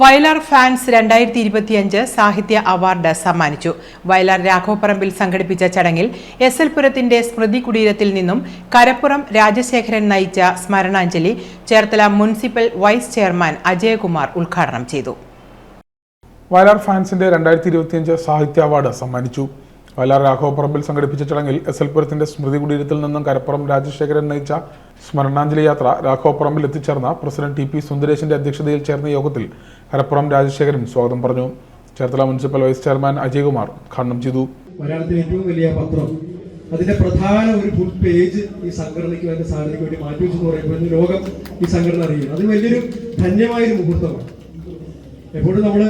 Vayalar fans രണ്ടായിരത്തി ഇരുപത്തിയഞ്ച് സാഹിത്യ അവാർഡ് സമ്മാനിച്ചു. വയലാർ രാഘവപ്പറമ്പിൽ സംഘടിപ്പിച്ച ചടങ്ങിൽ എസ് എൽ പുരത്തിന്റെ സ്മൃതി കുടീരത്തിൽ നിന്നും കരപ്പുറം രാജശേഖരൻ നയിച്ച സ്മരണാഞ്ജലി Cherthala municipal vice chairman Ajayakumar ഉദ്ഘാടനം ചെയ്തു. വയലാർ ഫാൻസിന്റെ രണ്ടായിരത്തി ഇരുപത്തിയഞ്ച് സാഹിത്യ അവാർഡ് സമ്മാനിച്ചു. വയലാർ രാഘവപ്പറമ്പിൽ സംഘടിപ്പിച്ച ചടങ്ങിൽ എസ് എൽ പുരത്തിന്റെ സ്മൃതി കുടീരത്തിൽ നിന്നും കരപ്പുറം രാജശേഖരൻ നയിച്ച സ്മരണാഞ്ജലി യാത്ര രാഘവപ്പറമ്പിൽ എത്തിച്ചേർന്ന പ്രസിഡന്റ് ടി പി സുന്ദരേശിന്റെ അധ്യക്ഷതയിൽ ചേർന്ന യോഗത്തിൽ കരപ്പുറം രാജശേഖരൻ സ്വാഗതം പറഞ്ഞു. Cherthala municipal vice chairman Ajaykumar ഉദ്ഘാടനം ചെയ്തു. മലയാളത്തിലെ ഏറ്റവും വലിയ പത്രം. അതിന്റെ പ്രധാന ഒരു ഫുൾ പേജ് ഈ സംഘടനയ്ക്ക് വേണ്ടി സാധനയ്ക്ക് വേണ്ടി മാറ്റി വെച്ചെന്ന് പറയുമ്പോൾ ലോകം ഈ സംഘടന അറിയുന്നു. അത് വലിയൊരു ധന്യമായൊരു മുഹൂർത്തമാണ്. എപ്പോഴും നമ്മൾ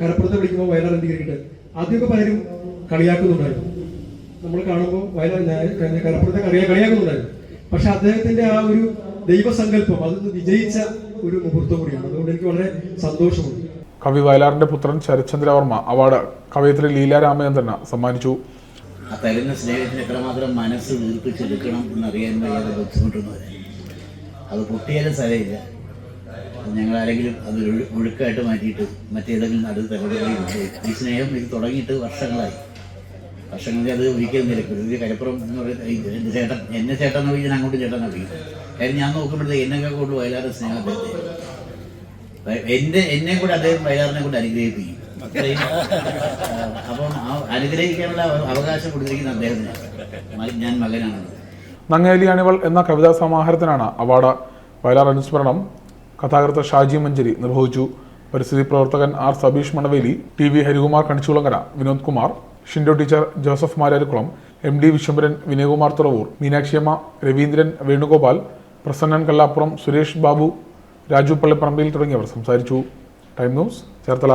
കരപ്പുറത്ത് വിളിക്കുമ്പോൾ വയലാർ എന്തിരിക്കട്ടെ ആദ്യമൊക്കെ പലരും കളിയാക്കുന്നുണ്ടായിരുന്നു. നമ്മൾ കാണുമ്പോൾ വയലാർ കലപ്പുറത്തെ കരപ്പുറത്തെ കളിയാ കളിയാക്കുന്നുണ്ടായിരുന്നു. പക്ഷെ അദ്ദേഹത്തിന്റെ ആ ഒരു ദൈവസങ്കല്പം അത് വിജയിച്ച ഒരു മുഹൂർത്തം കൂടിയാണ്. അതുകൊണ്ട് എനിക്ക് വളരെ സന്തോഷമുണ്ട്. കവി വയലാറിന്റെ പുത്രൻ ശരത്ചന്ദ്രവർമ്മ അവാർഡ് കവയിത്രി ലീല രാമചന്ദ്രന് സമ്മാനിച്ചു. ആ തരുന്ന സ്നേഹത്തിന് എത്രമാത്രം മനസ്സ് വീർപ്പിച്ചെടുക്കണം എന്നറിയാൻ വയ്യാതെ ബുദ്ധിമുട്ടുന്നവരെ. അത് പൊട്ടിയാലും സ്ഥലമില്ല ഞങ്ങൾ ആരെങ്കിലും അത് ഒഴു- ഒഴുക്കായിട്ട് മാറ്റിയിട്ട് മറ്റേതെങ്കിലും അടുത്ത തലമുറയിൽ ഈ സ്നേഹം ഇത് തുടങ്ങിയിട്ട് വർഷങ്ങളായി. വർഷങ്ങളിൽ അത് ഒരിക്കലും നിരക്കില്ല ഒരു കരപ്പുറം എന്ന് പറയുന്നത് ചേട്ടൻ എന്നെ ചേട്ടൻ എന്ന് വിളിച്ചാൽ അങ്ങോട്ട് ചേട്ടൻ എന്ന് വിളിക്കുന്നത്? കാര്യം ഞാൻ നോക്കുമ്പോഴത്തേക്ക് എന്നൊക്കെ കൊണ്ട് വയലാറ് സ്നേഹത്തെ എന്റെ എന്നെ കൂടെ അദ്ദേഹം വയലാറിനെ കൂടെ അനുഗ്രഹിപ്പിക്കും. അപ്പം അനുഗ്രഹിക്കാനുള്ള അവ- അവകാശം കൊടുത്തിരിക്കുന്ന അദ്ദേഹത്തിന്. ഞാൻ മകനാണ് നങ്ങേലി അണിവൾ എന്ന കവിതാ സമാഹാരത്തിനാണ് അവാർഡ്. വയലാർ അനുസ്മരണം. കഥാകൃത്ത് ഷാജി മഞ്ചേരി നിർവഹിച്ചു. പരിസ്ഥിതി പ്രവർത്തകൻ R Sabeesh Manaveli T V Harikumar Kanichukulangara Vinod Kumar. Shindo teacher Joseph Mararikulam M D Viswambharan Vinayakumar Thuravoor Meenakshiyamma Raveendran Venugopal Prasannan Kallappuram Suresh Babu Raju Pallipparambil തുടങ്ങിയവർ സംസാരിച്ചു. Time news Cherthala.